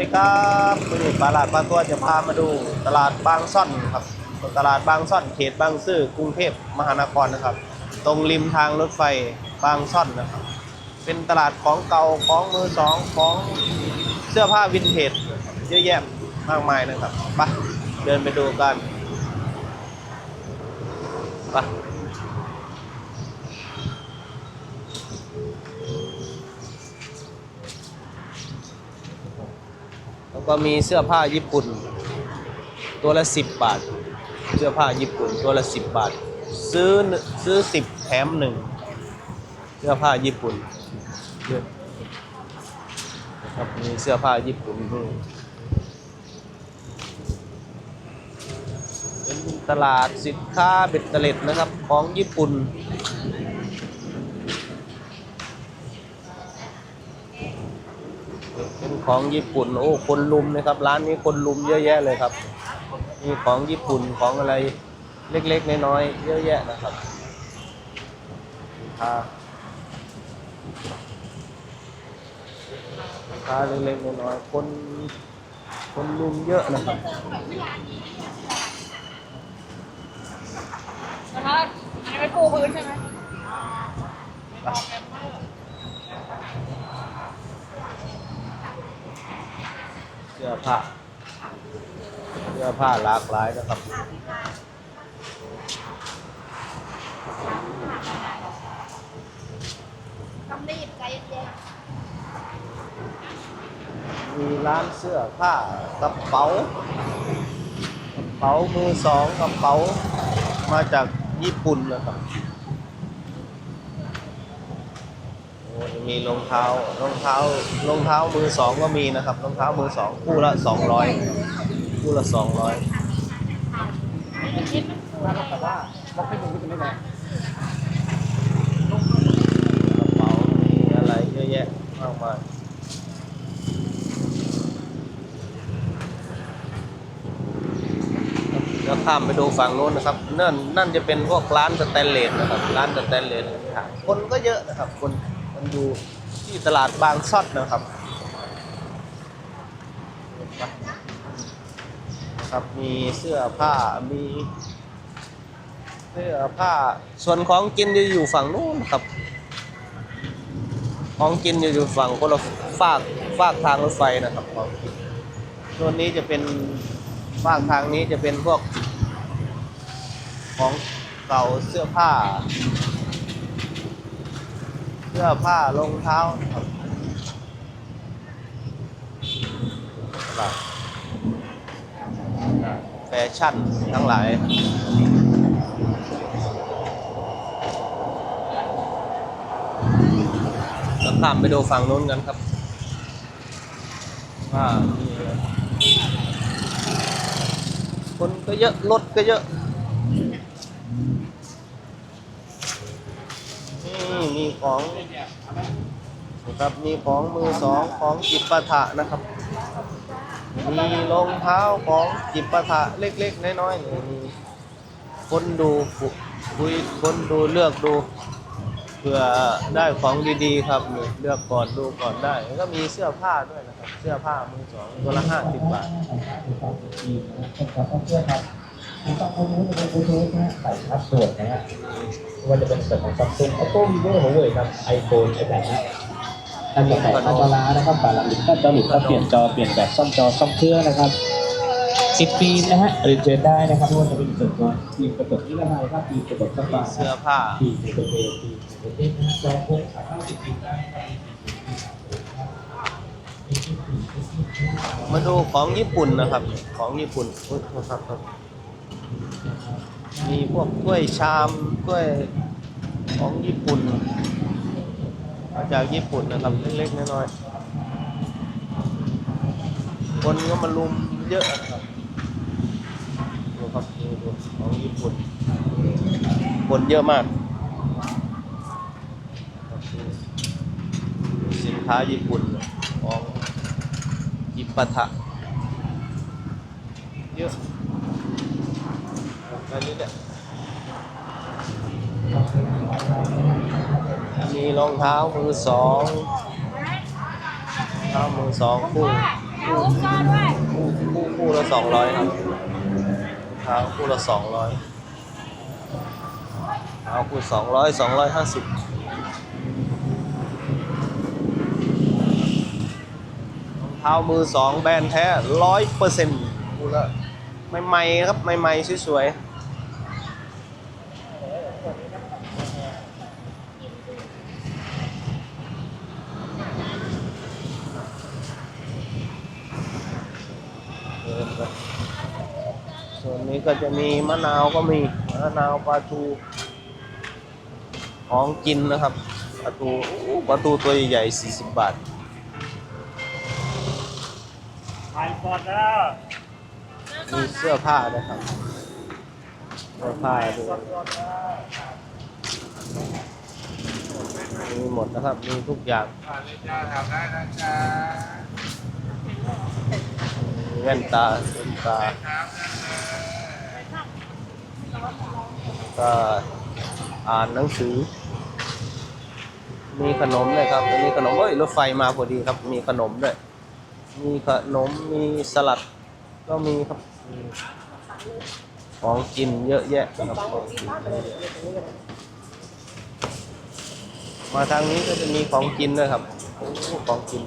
ดีครับวันนี้ปลาดปลาตัวจะพามาดูตลาดบางซ่อนครับ ตลาดบางซ่อนเขตบางซื่อกรุงเทพมหานครนะครับ ตรงริมทางรถไฟบางซ่อนนะครับ เป็นตลาดของเก่าของมือสองของเสื้อผ้าวินเทจเยอะแยะมากมายนะครับไปเดินไปดูกันไปแล้ว ก็มีเสื้อผ้าญี่ปุ่น ตัวละสิบบาท เสื้อผ้าญี่ปุ่นตัวละสิบบาท ซื้อซื้อสิบแถมหนึ่งเสื้อผ้าญี่ปุ่นนะครับมีเสื้อผ้าญี่ปุ่นด้วยเป็นตลาดสินค้าเบ็ดเตล็ดนะครับของญี่ปุ่น เป็น ของญี่ปุ่น โอ้คนลุมนะครับ ร้านนี้คนลุมเยอะแยะเลยครับ มีของญี่ปุ่นของอะไรเล็กๆน้อยๆเยอะแยะนะครับสินค้าสินค้าเล็กๆน้อยๆคนคนลุมเยอะนะครับนะคะอันนี้ไม่ปูพื้นใช่ไหม เสื้อ ผ้าเสื้อผ้าหลากหลายนะครับต้องรีบใจเย็นมีร้านเสื้อผ้ากระเป๋ากระเป๋ามือสองกระเป๋ามาจากญี่ปุ่นนะครับโอ้ยัง มีรองเท้ารองเท้ารองเท้ามือสองก็มีนะครับรองเท้ามือสองคู่ละสองร้อยคู่ละสองร้อยแต่ว่าล็อกให้ดูก็จะไม่แรงกระเป๋ามีอะไรเยอะแยะมากมายแล้วข้ามไปดูฝั่งโน้นนะครับนั่นนั่นจะเป็นพวกร้านสแตนเลสนะครับร้านสแตนเลสคนก็เยอะนะครับคน คนดูที่ตลาดบางซ่อนนะครับครับมีเสื้อผ้ามีเสื้อผ้าส่วนของกินจะอยู่ฝั่งนู้นครับ ของกินจะอยู่ฝั่งคนละฝากฝากทางรถไฟนะครับของกินส่วนนี้จะเป็นฝากทางนี้จะเป็นพวกของเก่าเสื้อผ้า สื้อผ้ารองเท้าตลาดแฟชั่นทั้งหลาย เราข้ามไปดูฝั่งนู้นกันครับ ว่าคนก็เยอะ รถก็เยอะ นี่ มีของนะครับมีของมือสองของจิปะถะนะครับ มีรองเท้าของจิปะถะเล็กๆ น้อยๆมีคนดูคุยคนดูเลือกดูเพื่อได้ของดีๆครับเลือกก่อนดูก่อนได้แล้วก็มีเสื้อผ้าด้วยนะครับ เสื้อผ้ามือสองตัวละห้าสิบบาทครับ ต้องเอครับคุณต้องเอานู้นเป็นบูทูธนะฮะใส่พาสเวิร์ดนะฮะไม่ว่าจะเป็นส่วนของซัมซุง Oppo Vivo Huawei ครับ iPhone iPad นะท่านจะใส่ค่าจอร้านะครับฝาหลังหรือค่าจอหลุดก็เปลี่ยนจอเปลี่ยนแบบซ่อมจอซ่อมเครื่องนะครับติดฟิล์มนะฮะเรียนเชิญได้นะครับไม่ว่าจะเป็นส่วนของฟิล์มกระจกนิรภัยครับฟิล์มกระจกสปาเสื้อผ้าฟิล์มไมโครเวฟฟิล์มไมโครเวฟนะฮะจอพกสามารถติดฟิล์มได้มาดูของญี่ปุ่นนะครับ ของญี่ปุ่นโทษครับครับ มีพวกถ้วยชามถ้วยของญี่ปุ่นมาจากญี่ปุ่นนะครับเล็กๆน้อยๆคนก็มาลุมเยอะนะครับดูครับดูดูของญี่ปุ่นคนเยอะมากสินค้าญี่ปุ่นของจิปาถะเยอะ อันนี้เนี่ยมีรองเท้ามือสองเท้ามือสองคู่คู่คู่คู่ละสองร้อยครับเท้าคู่ละสองร้อยเท้าคู่สองร้อยสองร้อยห้าสิบรองเท้ามือสองแบรนด์แท้ร้อยเปอร์เซ็นต์คู่ละใหม่ๆครับใหม่ๆสวยๆ เดินไป ส่วนนี้ก็จะมีมะนาวก็มีมะนาวปลาทูของกินนะครับปลาทูโอ้ปลาทูตัวใหญ่ๆ40 บาทผ่านก่อนแล้วมีเสื้อผ้านะครับเสื้อผ้าด้วยมีหมดนะครับ มีทุกอย่างผ่านเลยจ้าทำได้นะจ๊ะมีแว่นตาแว่นตา ครับ ก็อ่านหนังสือ มีขนมเลยครับมีขนมเอ้ยรถไฟมาพอดีครับ มีขนมด้วย มีขนมมีสลัด ก็มีครับของกินเยอะแยะครับของกินมาทางนี้ก็จะมีของกินด้วยครับของกิน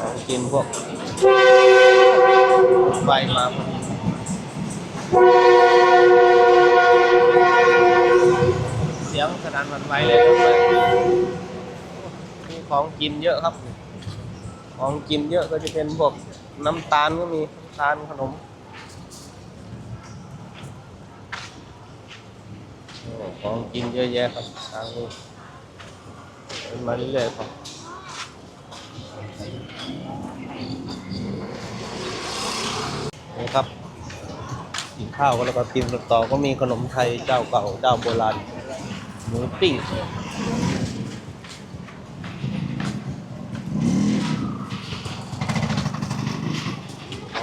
ของกินพวกรถไฟมาพอดีเสียงสนันหวันไหวเลยครับมีของกินเยอะครับ ของกินเยอะก็จะเป็นพวกน้ำตาลก็มีน้ำตาลขนมของกินเยอะแยะครับทางนี้เป็นมาเรื่อยๆครับนี่ครับกินข้าวแล้วก็กินต่อก็มีขนมไทยเจ้าเก่าเจ้าโบราณ มูปิ้งข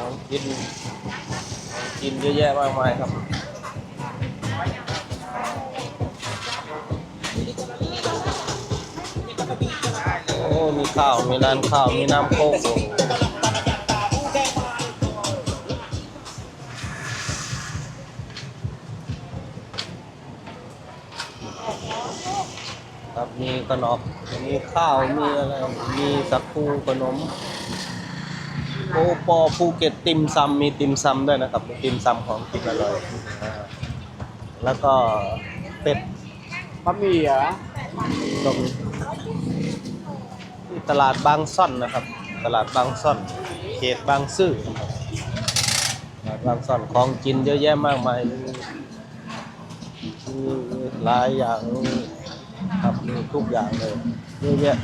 องกินของกินเยอะแยะมากมายครับโอ้มีข้าว มีร้านข้าว มีน้ำโค้ก ครับมีขนมมีข้าวมีอะไรมีสักคูขนมโอปอภูเก็ตติมซำมีติมซำด้วยนะครับติมซำของกินอร่อยอ่าแล้วก็เป็ดบะหมี่เหรอตรงที่ตลาดบางซ่อนนะครับ ตลาดบางซ่อน เขตบางซื่อนะครับตลาดบางซ่อนของกินเยอะแยะมากมายมีมี หลายอย่างครับมีทุกอย่างเลยเยอะแยะ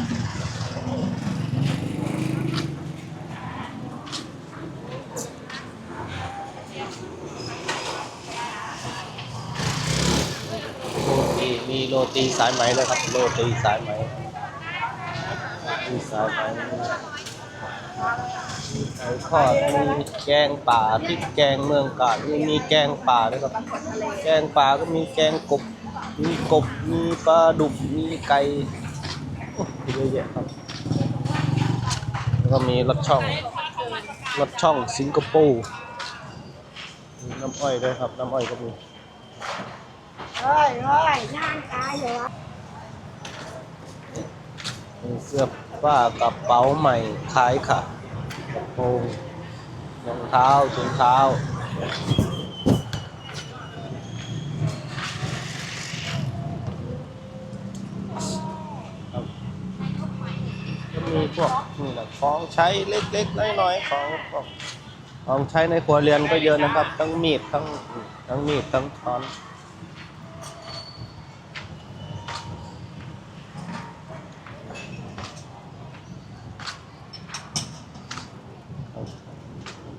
โรตีมีโรตีสายไหมเลยครับ โรตีสายไหมโรตีสายไหมมีไก่ทอดมีแกงป่าพริกแกงเมืองกาญมีมีแกงป่าด้วยครับ แกงป่าก็มีแกงกบ มีกบ มีปลาดุก มีไก่โอ้เยอะแยะครับ แล้วก็มีรถช่อง รถช่องสิงคโปร์มีน้ำอ้อยด้วยครับ น้ำอ้อยก็มีเฮ้ยเฮ้ยย่างกายเหรอมีเสื้อผ้ากระเป๋าใหม่ขายค่ะกระโปรงรองเท้าถุงเท้าครับก็มี พวกนี่แหละของใช้เล็กๆน้อยๆของของใช้ในครัวเรือนก็เยอะนะครับ ทั้งมีดทั้งทั้งมีดทั้งช้อน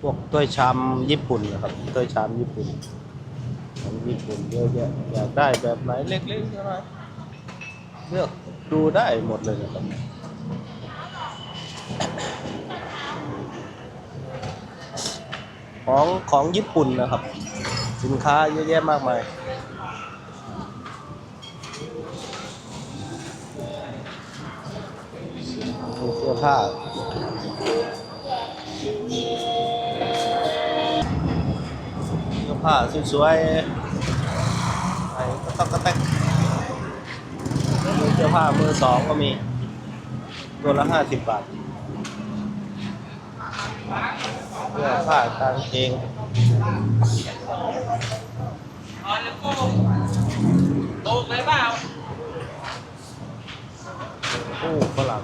พวกถ้วยชามญี่ปุ่นนะครับถ้วยชามญี่ปุ่นของญี่ปุ่นเยอะแยะอยากได้แบบไหนเล็กๆน้อยๆเลือกดูได้หมดเลยนะครับ ของของญี่ปุ่นนะครับ สินค้าเยอะแยะมากมายเสื้อผ้าเสื้อผ้าสวยๆไอ้กระตักกระแตกเสื้อผ้ามือสองก็มี ตัวละห้าสิบบาท เสื้อผ้ากางเกงตู้ฝรั่ง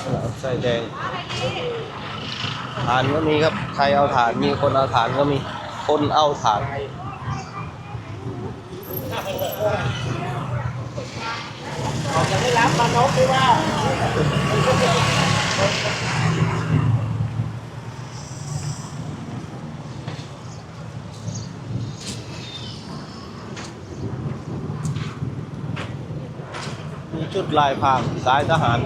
ฝรั่งใส่แดงฐานก็มีครับ ใครเอาฐานมีคนเอาฐานก็มี คนเอาฐานจะได้รับมานพหรือว่า ชุดลายพรางสายทหาร